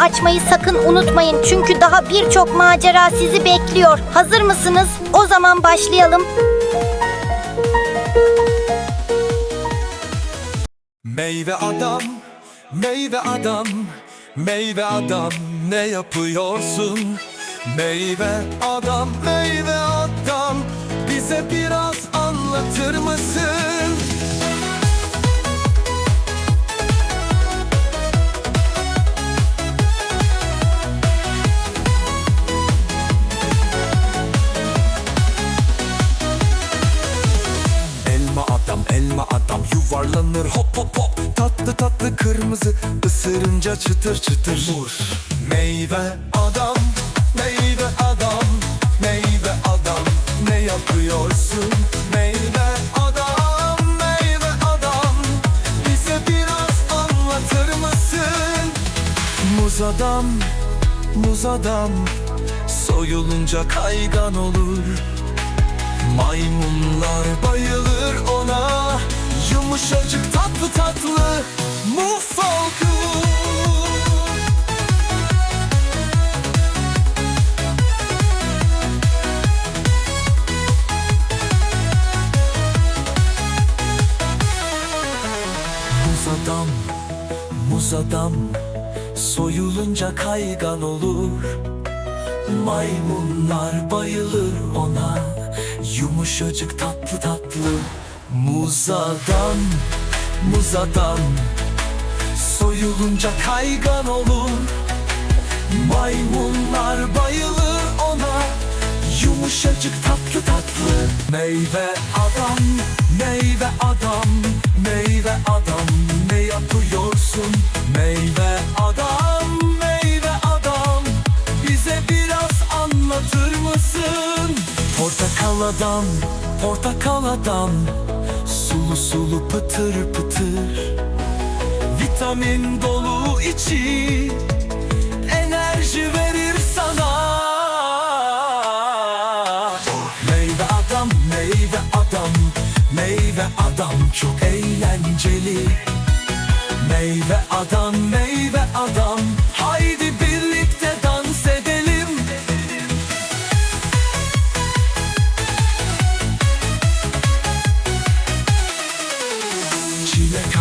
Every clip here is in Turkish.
açmayı sakın unutmayın. Çünkü daha birçok macera sizi bekliyor. Hazır mısınız? O zaman başlayalım. Meyve adam, meyve adam, meyve adam ne yapıyorsun? Meyve adam, meyve adam bize biraz anlatır mısın? Elma adam yuvarlanır. Hop hop hop. Tatlı tatlı kırmızı. Isırınca çıtır çıtır. Muz Meyve adam, meyve adam, meyve adam Ne yapıyorsun? Meyve adam, meyve adam. Bize biraz anlatır mısın? Muz adam, muz adam. Soyulunca kaygan olur. Maymunlar bayılır tatlı tatlı Muf oldu Muz adam, muz adam Soyulunca kaygan olur. Maymunlar bayılır ona Yumuşacık tatlı tatlı Muz adam, muz adam Soyulunca kaygan olur. Maymunlar bayılır ona. Yumuşacık tatlı tatlı. Meyve adam, meyve adam Meyve adam. Ne yapıyorsun? Meyve adam, meyve adam. Bize biraz anlatır mısın? Portakal adam, portakal adam Sulu sulu pıtır pıtır. Vitamin dolu içi Enerji verir sana. Meyve adam, meyve adam Meyve adam çok eğlenceli. Meyve adam, meyve adam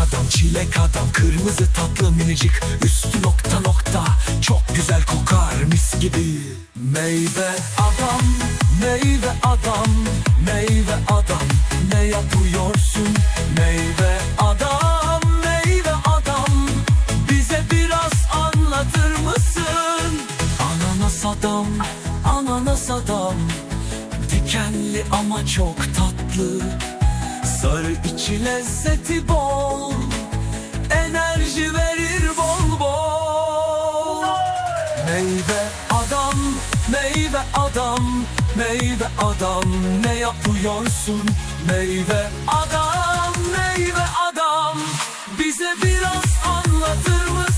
adam, çilek adam Kırmızı tatlı minicik. Üstü nokta nokta Çok güzel kokar mis gibi. Meyve adam, meyve adam Meyve adam. Ne yapıyorsun? Meyve adam, meyve adam. Bize biraz anlatır mısın? Ananas adam, ananas adam. Dikenli ama çok tatlı Sarı içi lezzeti bol Enerji verir bol bol Meyve adam, meyve adam Meyve adam ne yapıyorsun? Meyve adam, meyve adam Bize biraz anlatır mısın?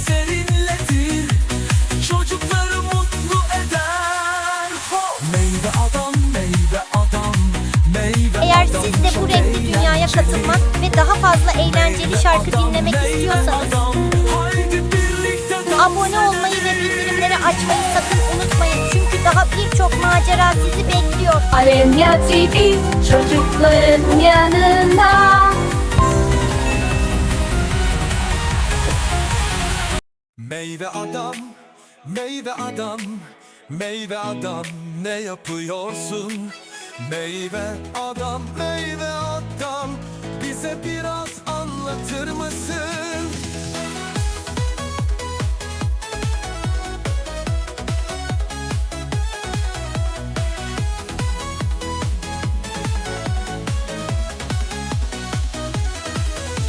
Gelince serinletir Çocukları mutlu eder Ho! Meyve adam, meyve adam Meyve Eğer adam siz de bu renkli dünyaya katılmak ve daha fazla eğlenceli şarkı adam, dinlemek istiyorsanız adam, abone olmayı ve bildirimleri açmayı sakın unutmayın. Çünkü daha birçok macera sizi bekliyor. Alemya TV çocukların yanında Meyve adam, meyve adam, meyve adam ne yapıyorsun? Meyve adam, meyve adam bize biraz anlatır mısın?